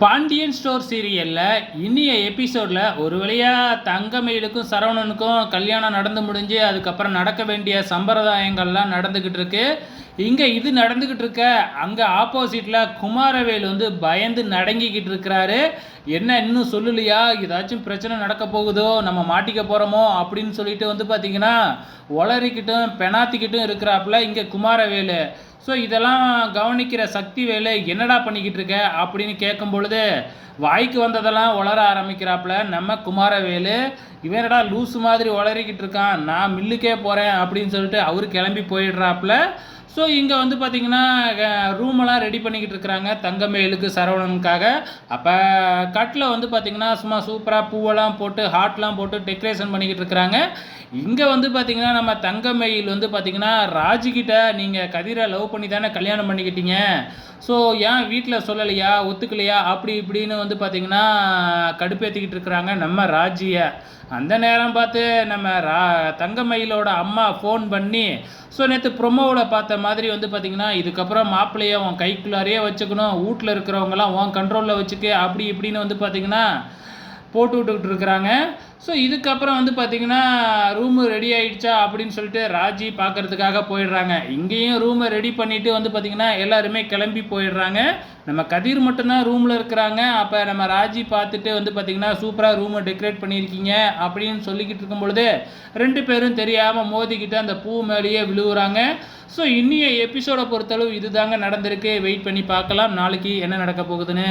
Pandian store சீரியலில் இனிய எபிசோடில் ஒரு வழியாக தங்கமயிலுக்கும் சரவணனுக்கும் கல்யாணம் நடந்து முடிஞ்சு அதுக்கப்புறம் நடக்க வேண்டிய சம்பிரதாயங்கள்லாம் நடந்துக்கிட்டு இருக்குது இங்கே இது நடந்துக்கிட்டு இருக்க. அங்கே ஆப்போசிட்டில் குமாரவேல் வந்து பயந்து நடங்கிக்கிட்டு இருக்கிறாரு. என்ன இன்னும் சொல்லலையா? ஏதாச்சும் பிரச்சனை நடக்க போகுதோ? நம்ம மாட்டிக்க போகிறோமோ அப்படின்னு சொல்லிட்டு வந்து பார்த்தீங்கன்னா ஒளரிக்கிட்டும் பெனாத்திக்கிட்டும் இருக்கிறாப்புல இங்கே குமாரவேலு. ஸோ இதெல்லாம் கவனிக்கிற சக்தி வேலு என்னடா பண்ணிக்கிட்டு இருக்க? அப்படின்னு கேட்கும் பொழுது வாய்க்கு வந்ததெல்லாம் வளர ஆரம்பிக்கிறாப்புல நம்ம குமாரவேலு. இவனடா லூஸ் மாதிரி வளரிக்கிட்டு இருக்கான்? நான் மில்லுக்கே போகிறேன் அப்படின்னு சொல்லிட்டு அவர் கிளம்பி போயிடுறாப்புல. ஸோ இங்கே வந்து பார்த்தீங்கன்னா ரூமெல்லாம் ரெடி பண்ணிக்கிட்டு இருக்கிறாங்க. தங்கமேலுக்கு சரவணனுக்காக. அப்போ கட்டில் வந்து பார்த்திங்கன்னா சும்மா சூப்பராக பூவெல்லாம் போட்டு ஹாட்லாம் போட்டு டெக்கரேஷன் பண்ணிக்கிட்டு இருக்கிறாங்க. இங்கே வந்து பார்த்திங்கன்னா நம்ம தங்கமயில் வந்து பார்த்தீங்கன்னா ராஜுக்கிட்ட நீங்கள் கதிரை லவ் பண்ணி தானே கல்யாணம் பண்ணிக்கிட்டீங்க. ஸோ ஏன் வீட்டில் சொல்லலையா ஒத்துக்கலையா அப்படி இப்படின்னு வந்து பார்த்திங்கன்னா கடுப்பேற்றிக்கிட்டு இருக்கிறாங்க நம்ம ராஜியை. அந்த நேரம் பார்த்து நம்ம ரா தங்கமயிலோட அம்மா ஃபோன் பண்ணி ஸோ நேற்று ப்ரொமோவில் பார்த்த மாதிரி வந்து பார்த்தீங்கன்னா இதுக்கப்புறம் மாப்பிள்ளையை உன் கைக்குள்ளாரையே வச்சுக்கணும் வீட்டில் இருக்கிறவங்கலாம் உன் கண்ட்ரோலில் வச்சுக்க அப்படி இப்படின்னு வந்து பார்த்தீங்கன்னா போட்டு விட்டுக்கிட்டு இருக்கிறாங்க ஸோ இதுக்கப்புறம் வந்து பார்த்தீங்கன்னா ரூமு ரெடி ஆகிடுச்சா அப்படின்னு சொல்லிட்டு ராஜி பார்க்கறதுக்காக போயிடுறாங்க. இங்கேயும் ரூமை ரெடி பண்ணிவிட்டு வந்து பார்த்திங்கன்னா எல்லாருமே கிளம்பி போயிடுறாங்க. நம்ம கதிர் மட்டும்தான் ரூமில் இருக்கிறாங்க. அப்போ நம்ம ராஜி பார்த்துட்டு வந்து பார்த்திங்கன்னா சூப்பராக ரூமை டெக்கரேட் பண்ணியிருக்கீங்க அப்படின்னு சொல்லிக்கிட்டு இருக்கும் பொழுது ரெண்டு பேரும் தெரியாமல் மோதிக்கிட்டு அந்த பூ மேலேயே விழுவுறாங்க. ஸோ இன்னிய எபிசோடை பொறுத்தளவு இதுதாங்க நடந்திருக்கு. வெயிட் பண்ணி பார்க்கலாம். நாளைக்கு என்ன நடக்க போகுதுன்னு.